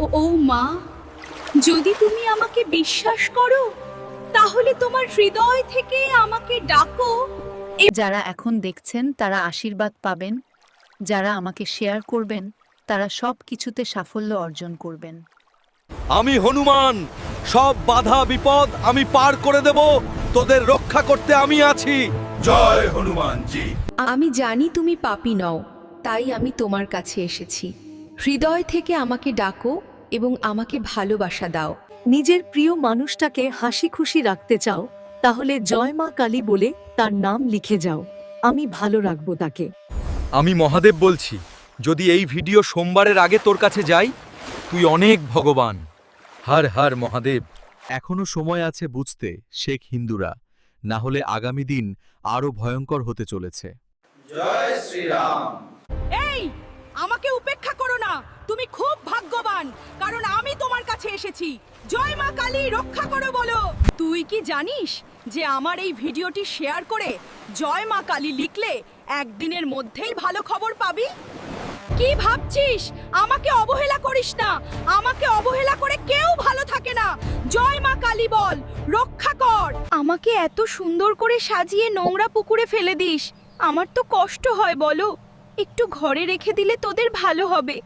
ও ও মা যদি তুমি আমাকে বিশ্বাস করো তাহলে তোমার হৃদয় থেকে আমাকে ডাকো। যারা এখন দেখছেন তারা আশীর্বাদ পাবেন। যারা আমাকে শেয়ার করবেন তারা সব কিছুতে সাফল্য অর্জন করবেন। আমি হনুমান সব বাধা বিপদ আমি পার করে দেব তোদের রক্ষা করতে আমি আছি। জয় হনুমানজি। আমি জানি তুমি পাপী নও তাই আমি তোমার কাছে এসেছি। হৃদয় থেকে আমাকে ডাকো এবং আমাকে ভালোবাসা দাও। নিজের প্রিয় মানুষটাকে হাসি খুশি রাখতে চাও তাহলে জয় মা কালী বলে তার নাম লিখে যাও। আমি ভালো রাখব তাকে। আমি মহাদেব বলছি যদি এই ভিডিও সোমবারের আগে তোর কাছে যাই তুই অনেক ভগবান। হর হার মহাদেব। এখনও সময় আছে বুঝতে শেখ হিন্দুরা। না হলে আগামী দিন আরও ভয়ঙ্কর হতে চলেছে। এই তুমি খুব ভাগ্যবান, কারণ আমি তোমার কাছে এসেছি। জয় মা কালী, রক্ষা করো বলো। তুই কি জানিস যে আমার এই ভিডিওটি শেয়ার করে জয় মা কালী লিখলে একদিনের মধ্যেই ভালো খবর পাবি? কি ভাবছিস? আমাকে অবহেলা করিস না। আমাকে অবহেলা করে কেউ ভালো থাকে না। জয় মা কালী বল, রক্ষা কর। আমাকে এত সুন্দর করে সাজিয়ে নোংরা পুকুরে ফেলে দিস। আমার তো কষ্ট হয়, বলো। একটু ঘরে রেখে দিলে তোদের ভালো হবে।